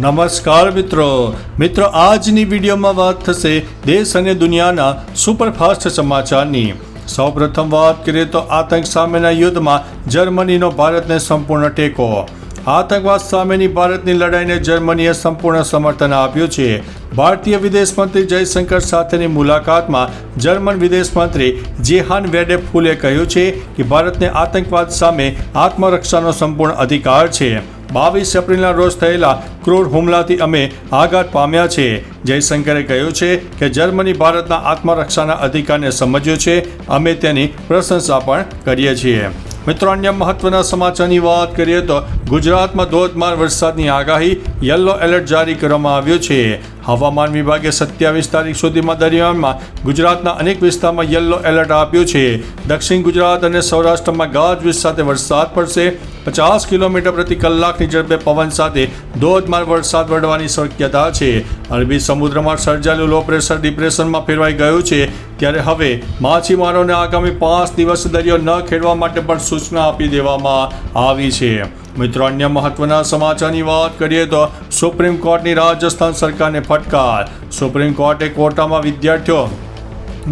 નમસ્કાર મિત્રો. મિત્રો, આજની વિડીયોમાં વાત થશે દેશ અને દુનિયાના સુપરફાસ્ટ સમાચારની. સૌપ્રથમ વાત કરીએ તો આતંક સામેના યુદ્ધમાં જર્મનીનો ભારતને સંપૂર્ણ ટેકો. આતંકવાદ સામેની ભારતની લડાઈને જર્મનીએ સંપૂર્ણ સમર્થન આપ્યું છે. ભારતીય વિદેશ મંત્રી જયશંકર સાથેની મુલાકાતમાં જર્મન વિદેશ મંત્રી જેહાન વેડે ફૂલે કહ્યું છે કે ભારતને આતંકવાદ સામે આત્મરક્ષાનો સંપૂર્ણ અધિકાર છે. બાવીસ એપ્રિલના રોજ થયેલા ક્રૂર હુમલાથી અમે આઘાત પામ્યા છે. જયશંકરે કહ્યું છે કે જર્મની ભારતના આત્મરક્ષાના અધિકારને સમજ્યો છે. અમે તેની પ્રશંસા પણ કરીએ છીએ. મિત્રો, અન્ય મહત્વના સમાચારની વાત કરીએ તો ગુજરાતમાં ધોધમાર વરસાદની આગાહી યલો એલર્ટ જારી કરવામાં આવ્યો છે. હવામાન વિભાગે સત્યાવીસ તારીખ સુધીમાં દરમિયાનમાં ગુજરાતના અનેક વિસ્તારમાં યલો એલર્ટ આપ્યું છે. દક્ષિણ ગુજરાત અને સૌરાષ્ટ્રમાં ગાજવીજ સાથે વરસાદ પડશે. પચાસ કિલોમીટર પ્રતિ કલાકની ઝડપે પવન સાથે ધોધમાર વરસાદ વરવાની શક્યતા છે. અરબી સમુદ્રમાં સર્જાયેલું લો પ્રેશર ડિપ્રેશનમાં ફેરવાઈ ગયું છે. ત્યારે હવે માછીમારોને આગામી પાંચ દિવસ દરિયો ન ખેડવા માટે પણ સૂચના આપી દેવામાં આવી છે. મિત્રો, અન્ય મહત્વના સમાચારની વાત કરીએ તો સુપ્રીમ કોર્ટની રાજસ્થાન સરકારને ફટકાર. સુપ્રીમ કોર્ટે કોટામાં વિદ્યાર્થીઓ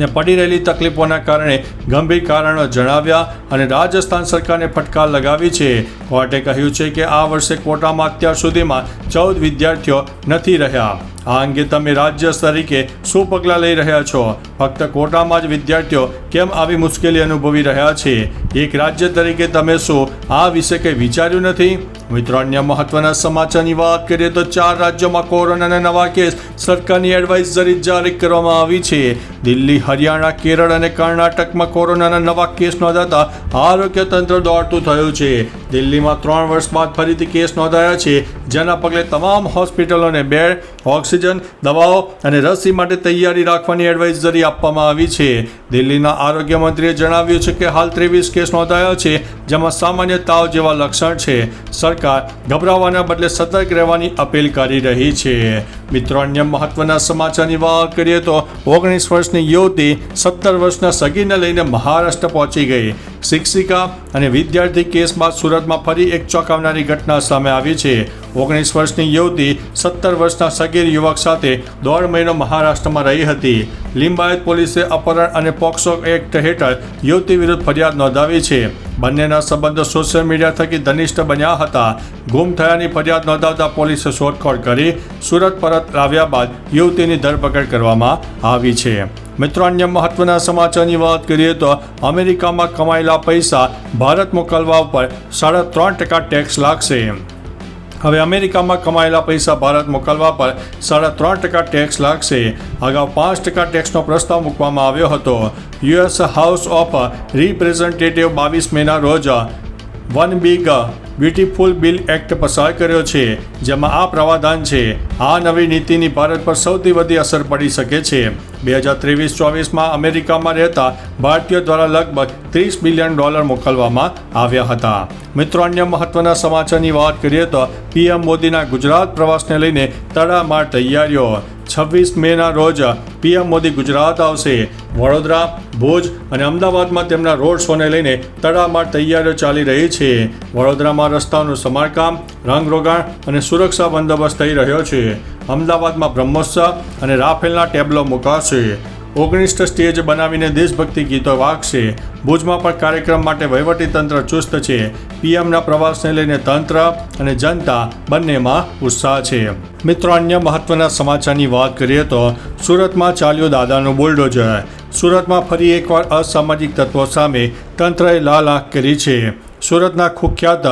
ને પડી રહેલી તકલીફોના કારણે ગંભીર કારણો જણાવ્યા અને રાજસ્થાન સરકારને ફટકાર લગાવી છે. કોર્ટે કહ્યું છે કે આ વર્ષે કોટામાં અત્યાર સુધીમાં ચૌદ વિદ્યાર્થીઓ નથી રહ્યા. આ અંગે તમે રાજ્ય તરીકે શું પગલાં લઈ રહ્યા છો? ફક્ત કોટામાં જ વિદ્યાર્થીઓ કેમ આવી મુશ્કેલી અનુભવી રહ્યા છે? એક રાજ્ય તરીકે તમે શું આ વિશે કંઈ વિચાર્યું નથી? મિત્રો, અન્ય મહત્વના સમાચારની વાત કરીએ તો ચાર રાજ્યોમાં કોરોનાના નવા કેસ સરકારની એડવાઇઝરી જારી કરવામાં આવી છે. દિલ્હી, હરિયાણા, કેરળ અને કર્ણાટકમાં કોરોનાના નવા કેસ નોંધાતા આરોગ્ય તંત્ર દોડતું થયું છે. દિલ્હીમાં ત્રણ વર્ષ બાદ ફરીથી કેસ નોંધાયા છે. જેના પગલે તમામ હોસ્પિટલોને બેડ, ઓક્સિજન, દવાઓ અને રસી માટે તૈયારી રાખવાની એડવાઇઝરી આપવામાં આવી છે. દિલ્હીના આરોગ્ય મંત્રીએ જણાવ્યું છે કે હાલ ત્રેવીસ કેસ નોંધાયા છે, જેમાં સામાન્ય તાવ જેવા લક્ષણ છે. સરકાર ગભરાવાના બદલે સતર્ક રહેવાની અપીલ કરી રહી છે. મિત્રો, અન્ય મહત્વના સમાચારની વાત કરીએ તો ઓગણીસ વર્ષની યુવતી સત્તર વર્ષના સગીને લઈને મહારાષ્ટ્ર પહોંચી ગઈ. શિક્ષિકા અને વિદ્યાર્થી કેસમાં સુરતમાં ફરી એક ચોંકાવનારી ઘટના સામે આવી છે. ઓગણીસ વર્ષની યુવતી, સત્તર વર્ષના સગીર યુવક સાથે દોઢ મહિનો મહારાષ્ટ્રમાં રહી હતી. લિંબાયત પોલીસે અપહરણ અને પોક્સો એક્ટ હેઠળ યુવતી વિરુદ્ધ ફરિયાદ નોંધાવી છે. બંનેના સંબંધો સોશિયલ મીડિયા થકી ઘનિષ્ઠ બન્યા હતા. ગુમ થયાની ફરિયાદ નોંધાવતા પોલીસે શોધખોળ કરી, સુરત પરત લાવ્યા બાદ યુવતીની ધરપકડ કરવામાં આવી છે. મિત્રો, અન્ય મહત્વના સમાચારની વાત કરીએ તો અમેરિકામાં કમાયેલા પૈસા ભારત મોકલવા ઉપર સાડા ત્રણ ટકા ટેક્સ લાગશે. હવે અમેરિકામાં કમાયેલા પૈસા ભારત મોકલવા પર સાડા ત્રણ ટકા ટેક્સ લાગશે. અગાઉ પાંચ ટકા ટેક્સનો પ્રસ્તાવ મૂકવામાં આવ્યો હતો. યુએસ હાઉસ ઓફ રિપ્રેઝેન્ટેટિવ બાવીસ મેના રોજ one big beautiful bill act પસાર કર્યો છે, જેમાં આ પ્રાવધાન છે. આ નવી નીતિની ભારત પર સૌથી વધુ અસર પડી શકે છે. બે હજાર ત્રેવીસ ચોવીસમાં અમેરિકામાં રહેતા ભારતીયો દ્વારા લગભગ ત્રીસ બિલિયન ડોલર મોકલવામાં આવ્યા હતા. મિત્રો, અન્ય મહત્વના સમાચારની વાત કરીએ તો પીએમ મોદીના ગુજરાત પ્રવાસને લઈને તડામાર તૈયારીઓ. છવ્વીસ મેના રોજ પીએમ મોદી ગુજરાત આવશે. વડોદરા, ભુજ અને અમદાવાદમાં તેમના રોડ શોને લઈને તડામાર તૈયારીઓ ચાલી રહી છે. વડોદરામાં રસ્તાઓનું સમારકામ, રંગરોગાણ અને સુરક્ષા બંદોબસ્ત થઈ રહ્યો છે. અમદાવાદમાં બ્રહ્મોત્સવ અને રાફેલના ટેબ્લો મુકાશે. ઓગણીસ સ્ટેજ બનાવીને દેશભક્તિ ગીતો વાગશે. ભુજમાં પણ કાર્યક્રમ માટે વહીવટીતંત્ર ચુસ્ત છે. પીએમના પ્રવાસને લઈને તંત્ર અને જનતા બંનેમાં ઉત્સાહ છે. મિત્રો, અન્ય મહત્વના સમાચારની વાત કરીએ તો સુરતમાં ચાલ્યો દાદાનો બુલડોઝર. સુરતમાં ફરી એકવાર અસામાજિક તત્વો સામે તંત્રએ લાલ આંખ કરી છે. સુરતના કુખ્યાત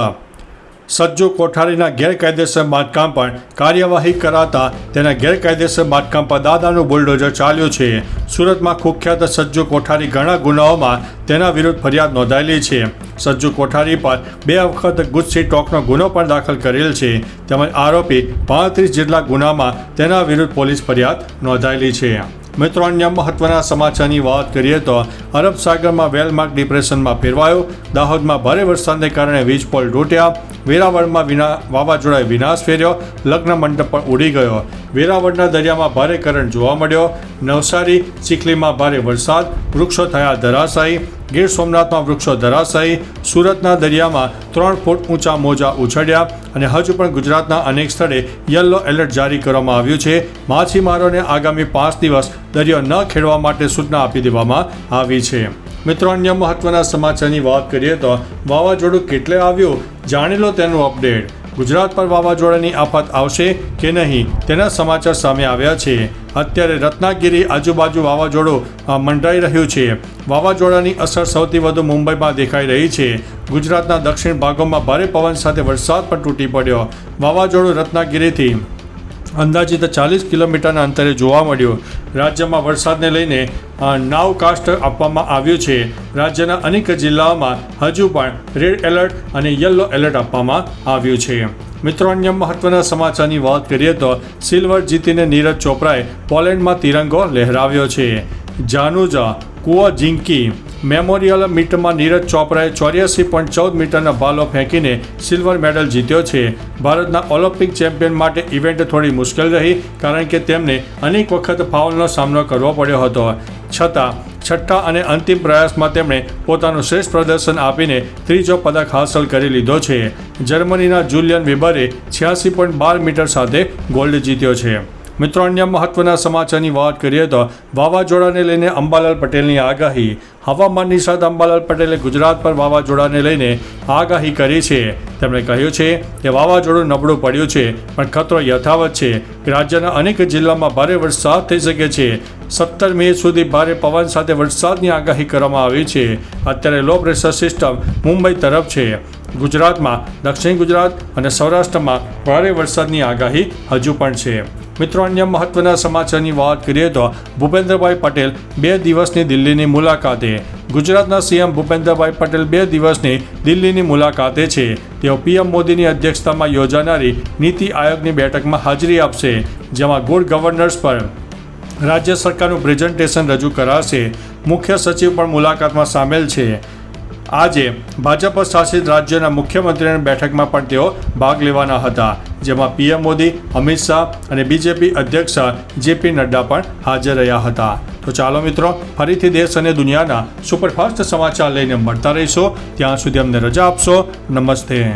સજ્જુ કોઠારીના ગેરકાયદેસર બાંધકામ પર કાર્યવાહી કરાતા તેના ગેરકાયદેસર બાંધકામ પર દાદાનું બુલડોઝર ચાલ્યું છે. સુરતમાં કુખ્યાત સજ્જુ કોઠારી ઘણા ગુનાઓમાં તેના વિરુદ્ધ ફરિયાદ નોંધાયેલી છે. સજ્જુ કોઠારી પર બે વખત ગુજસી ટોકનો ગુનો પણ દાખલ કરેલ છે. તેમજ આરોપી પાંત્રીસ જેટલા ગુનામાં તેના વિરુદ્ધ પોલીસ ફરિયાદ નોંધાયેલી છે. મિત્રો, અન્ય મહત્વના સમાચારની વાત કરીએ તો અરબ સાગરમાં વેલમાર્ક ડિપ્રેશનમાં ફેરવાયો. દાહોદમાં ભારે વરસાદને કારણે વીજ પોલ તૂટ્યા. વેરાવળમાં વિના વાવાઝોડાએ વિનાશ ફેર્યો. લગ્ન મંડપ પણ ઉડી ગયો. વેરાવળના દરિયામાં ભારે કરંટ જોવા મળ્યો. નવસારી, ચીખલીમાં ભારે વરસાદ. વૃક્ષો થયા ધરાશાયી. ગીર સોમનાથમાં વૃક્ષો ધરાશાયી. સુરતના દરિયામાં ત્રણ ફૂટ ઊંચા મોજા ઉછળ્યા અને હજુ પણ ગુજરાતના અનેક સ્થળે યલો એલર્ટ જારી કરવામાં આવ્યું છે. માછીમારોને આગામી પાંચ દિવસ દરિયો ન ખેડવા માટે સૂચના આપી દેવામાં આવી છે. મિત્રો, અન્ય મહત્વના સમાચારની વાત કરીએ તો વાવાઝોડું કેટલે આવ્યું? જાણી લો તેનું અપડેટ. ગુજરાત પર વાવાઝોડાની આફત આવશે કે નહીં તેના સમાચાર સામે આવ્યા છે. અત્યારે રત્નાગીરી આજુબાજુ વાવાઝોડું મંડાઈ રહ્યું છે. વાવાઝોડાની અસર સૌથી વધુ મુંબઈમાં દેખાઈ રહી છે. ગુજરાતના દક્ષિણ ભાગોમાં ભારે પવન સાથે વરસાદ પણ તૂટી પડ્યો. વાવાઝોડું રત્નાગીરીથી અંદાજિત ચાલીસ કિલોમીટરના અંતરે જોવા મળ્યું. રાજ્યમાં વરસાદને લઈને નાવકાસ્ટ આપવામાં આવ્યું છે. રાજ્યના અનેક જિલ્લાઓમાં હજુ પણ રેડ એલર્ટ અને યલો એલર્ટ આપવામાં આવ્યું છે. મિત્રો, અન્ય મહત્વના સમાચારની વાત કરીએ તો સિલ્વર જીતીને નીરજ ચોપરાએ પોલેન્ડમાં તિરંગો લહેરાવ્યો છે. જાનુજા કુઓ જિંકી મેમોરિયલ મીટમાં નીરજ ચોપરાએ ચોર્યાસી પોઈન્ટ ચૌદ મીટરના ભાલો ફેંકીને સિલ્વર મેડલ જીત્યો છે. ભારતના ઓલિમ્પિક ચેમ્પિયન માટે ઇવેન્ટ થોડી મુશ્કેલ રહી, કારણ કે તેમને અનેક વખત ફાઉલનો સામનો કરવો પડ્યો હતો. છતાં, છઠ્ઠા અને અંતિમ પ્રયાસમાં તેમણે પોતાનું શ્રેષ્ઠ પ્રદર્શન આપીને ત્રીજો પદક હાંસલ કરી લીધો છે. જર્મનીના જુલિયન વેબરે છ્યાસી પોઈન્ટ બાર મીટર સાથે ગોલ્ડ જીત્યો છે. મિત્રો, અન્ય મહત્વના સમાચારની વાત કરીએ તો વાવાઝોડાને લઈને અંબાલાલ પટેલની આગાહી. હવામાન નિષ્ણાત અંબાલાલ પટેલે ગુજરાત પર વાવાઝોડાને લઈને આગાહી કરી છે. તેમણે કહ્યું છે કે વાવાઝોડું નબળું પડ્યું છે, પણ ખતરો યથાવત છે. રાજ્યના અનેક જિલ્લામાં ભારે વરસાદ થઈ શકે છે. સત્તર મે સુધી ભારે પવન સાથે વરસાદની આગાહી કરવામાં આવી છે. અત્યારે લો પ્રેશર સિસ્ટમ મુંબઈ તરફ છે. ગુજરાતમાં, દક્ષિણ ગુજરાત અને સૌરાષ્ટ્રમાં ભારે વરસાદની આગાહી હજુ પણ છે. મિત્રો, અન્ય મહત્વના સમાચારની વાત કરીએ તો ભૂપેન્દ્રભાઈ પટેલ બે દિવસની દિલ્હીની મુલાકાતે. ગુજરાતના સીએમ ભૂપેન્દ્રભાઈ પટેલ બે દિવસની દિલ્હીની મુલાકાતે છે. તેઓ પીએમ મોદીની અધ્યક્ષતામાં યોજાનારી નીતિ આયોગની બેઠકમાં હાજરી આપશે, જેમાં ગુડ ગવર્નર્સ પર રાજ્ય સરકારનું પ્રેઝન્ટેશન રજૂ કરાશે. મુખ્ય સચિવ પણ મુલાકાતમાં સામેલ છે. આજે ભાજપ શાસિત રાજ્યના મુખ્યમંત્રીની બેઠકમાં પણ તેઓ ભાગ લેવાના હતા, જેમાં પીએમ મોદી, અમિત શાહ અને બીજેપી અધ્યક્ષ જેપી નડ્ડા પણ હાજર રહ્યા હતા. તો ચાલો મિત્રો, ફરીથી દેશ અને દુનિયાના સુપરફાસ્ટ સમાચાર લઈને મળતા રહીશો. ત્યાં સુધી અમને રજા આપશો. નમસ્તે.